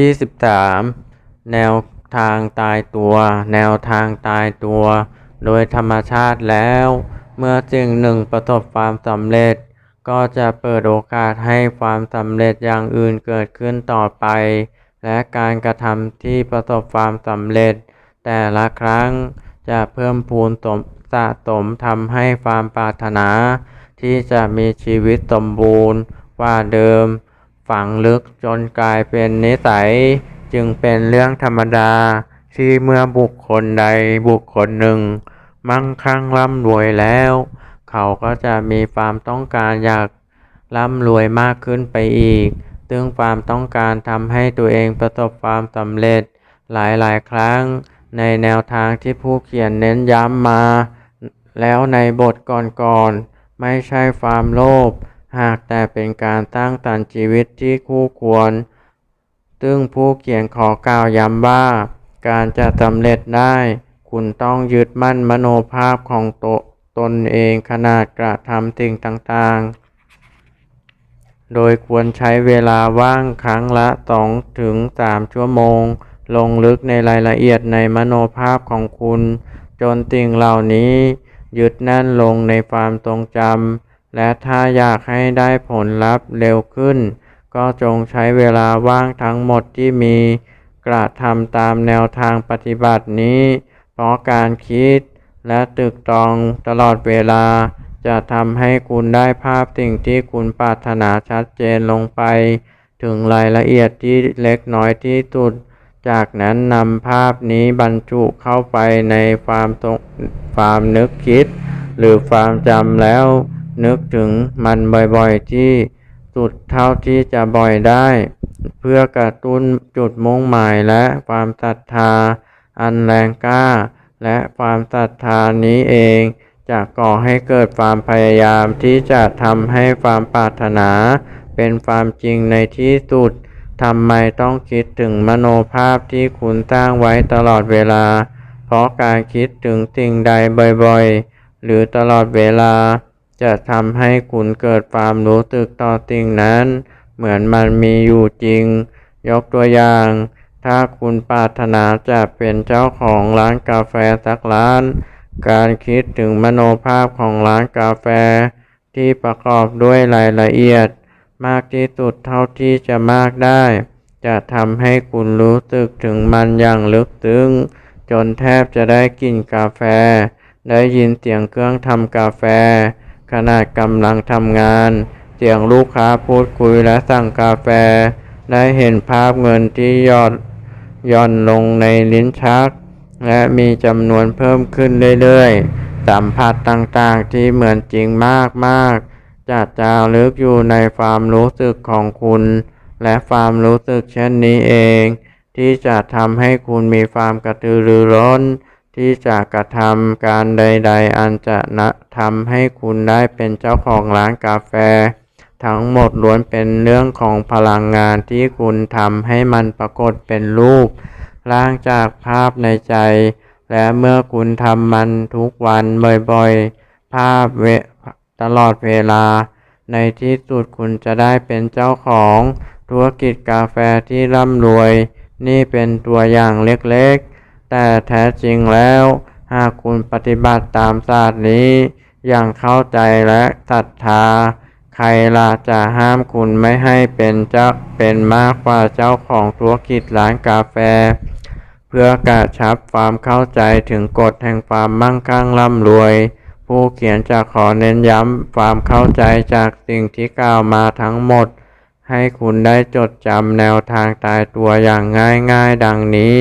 23 แนวทางตายตัว แนวทางตายตัว โดยธรรมชาติแล้ว เมื่อสิ่งหนึ่งประสบความสำเร็จ ก็จะเปิดโอกาสให้ความสำเร็จอย่างอื่นเกิดขึ้นต่อไป และการกระทำที่ประสบความสำเร็จ แต่ละครั้งจะเพิ่มพูนสมสะสมทำให้ความปรารถนา ที่จะมีชีวิตสมบูรณ์กว่าเดิม ฝังลึกจนกลายเป็นนิสัย จึงเป็นเรื่องธรรมดาที่เมื่อบุคคลใดบุคคลหนึ่ง มั่งคั่งร่ำรวยแล้ว เขาก็จะมีความต้องการอยากร่ำรวยมากขึ้นไปอีก ซึ่งความต้องการทำให้ตัวเองประสบความสำเร็จหลายๆ ครั้ง ในแนวทางที่ผู้เขียนเน้นย้ำมา แล้วในบทก่อนๆ ไม่ใช่ความโลภ หากแต่เป็นการสร้งสรรค์ชีวิตที่คู่ควร ซึ่งผู้เขียนขอกล่าวย้ำว่า การจะสำเร็จได้ คุณต้องยึดมั่นมโนภาพของตตนเองขนาดกระทำสิ่งต่างๆ โดยควรใช้เวลาว่างครั้งละ 2 ถึง 3 ชั่วโมง ลงลึกในรายละเอียดในมโนภาพของคุณ จนสิ่งเหล่านี้ ยึดแน่นลงในความทรงจำ และถ้าอยากให้ได้ผลลัพธ์เร็วขึ้น ก็จงใช้เวลาว่างทั้งหมดที่มี กระทำตามแนวทางปฏิบัตินี้ เพราะการคิดและตึกตรองตลอดเวลา จะทำให้คุณได้ภาพสิ่งที่คุณปรารถนาชัดเจนลงไป ถึงรายละเอียดที่เล็กน้อยที่สุด จากนั้นนำภาพนี้บรรจุเข้าไปในความตรงความนึกคิด หรือความจำแล้ว นึกถึงมันบ่อยๆที่สุดเท่าที่จะบ่อยได้ เพื่อกระตุ้นจุดมุ่งหมายและความศรัทธา อันแรงกล้า และความศรัทธานี้เอง จะก่อให้เกิดความพยายามที่จะทำให้ความปรารถนา เป็นความจริงในที่สุดทำไมต้องคิดถึงมโนภาพที่คุณสร้างไว้ตลอดเวลา เพราะการคิดถึงสิ่งใดบ่อยๆ หรือตลอดเวลา จะทำให้คุณเกิดความรู้สึกต่อสิ่งนั้น เหมือนมันมีอยู่จริง ยกตัวอย่าง ถ้าคุณปรารถนาจะเป็นเจ้าของร้านกาแฟสักร้าน การคิดถึงมโนภาพของร้านกาแฟ ที่ประกอบด้วยรายละเอียด มากที่สุดเท่าที่จะมากได้ จะทำให้คุณรู้สึกถึงมันอย่างลึกซึ้งจนแทบจะได้กลิ่นกาแฟ ได้ยินเสียงเครื่องทำกาแฟ ขณะกำลังทำงาน เสียงลูกค้าพูดคุยและสั่งกาแฟ ได้เห็นภาพเงินที่ยอดย่อนลงในลิ้นชัก และมีจำนวนเพิ่มขึ้นเรื่อยๆ สัมผัสต่างๆที่เหมือนจริงมากๆจะจารึกอยู่ในความรู้สึกของคุณ และความรู้สึกเช่นนี้เอง ที่จะทำให้คุณมีความกระตือรือร้น ที่จะกระทำการใด ๆ อันจะนะทำให้คุณได้เป็นเจ้าของร้านกาแฟ ทั้งหมดล้วนเป็นเรื่องของพลังงานที่คุณทำให้มันปรากฏเป็นรูป ร่างจากภาพในใจ และเมื่อคุณทำมันทุกวันบ่อยๆ ภาพเวตลอดเวลา ในที่สุดคุณจะได้เป็นเจ้าของธุรกิจกาแฟที่ร่ำรวย นี่เป็นตัวอย่างเล็กๆ แต่แท้จริงแล้ว หากคุณปฏิบัติตามศาสตร์นี้ อย่างเข้าใจและศรัทธา ใครล่ะจะห้ามคุณไม่ให้เป็นเจ้าเป็นมากกว่าเจ้าของธุรกิจร้านกาแฟ เพื่อกระชับความเข้าใจถึงกฎแห่งความมั่งคั่งร่ำรวย ผู้เขียนจะขอเน้นย้ำความเข้าใจจากสิ่งที่กล่าวมาทั้งหมด ให้คุณได้จดจำแนวทางตายตัวอย่างง่ายๆ ดังนี้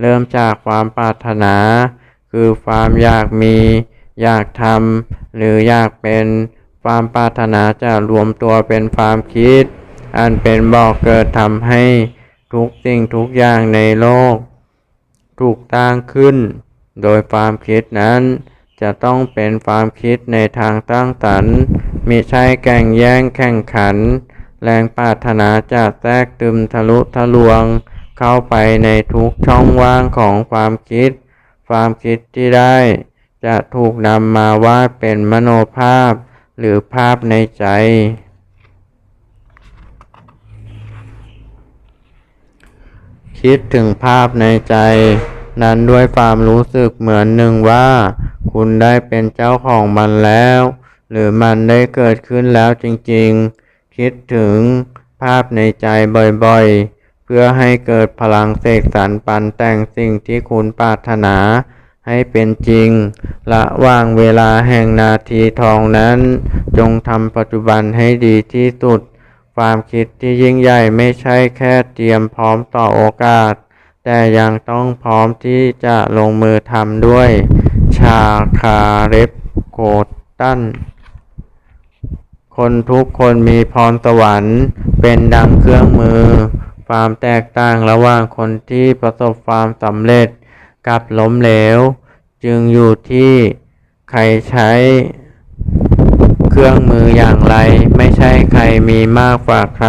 เริ่มจากความปรารถนา คือความอยากมี อยากทำหรืออยากเป็น ความปรารถนาจะรวมตัวเป็นความคิด อันเป็นบ่อกเกิดทำให้ทุกสิ่งทุกอย่างในโลก ถูกตั้งขึ้น โดยความคิดนั้นจะต้องเป็นความคิดในทางตั้งสรรค์มิใช่แข่งแย่งแข่งขัน แรงปรารถนาจะแทรกตึมทะลุทะลวง เข้าไปในทุกช่องว่างของความคิด ความคิดที่ได้ จะถูกนำมาวาดเป็นมโนภาพ หรือภาพในใจ คิดถึงภาพในใจ นั้นด้วยความรู้สึกเหมือนหนึ่งว่า คุณได้เป็นเจ้าของมันแล้ว หรือมันได้เกิดขึ้นแล้วจริงๆ คิดถึงภาพในใจบ่อยๆ พื่อให้เกิดพลังเสกสรรปันแต่งสิ่งที่คุณปรารถนาให้เป็นจริงระว่างเวลาแห่งนาทีทองนั้น จงทำปัจจุบันให้ดีที่สุด ความคิดที่ยิ่งใหญ่ไม่ใช่แค่เตรียมพร้อมต่อโอกาส แต่ยังต้องพร้อมที่จะลงมือทำด้วย ชาคาเรฟโกตันคนทุกคนมีพรสวรรค์ เป็นดังเครื่องมือ ความแตกต่างระหว่างคนที่ประสบความสำเร็จกับล้มเหลว จึงอยู่ที่ใครใช้เครื่องมืออย่างไร ไม่ใช่ใครมีมากกว่าใคร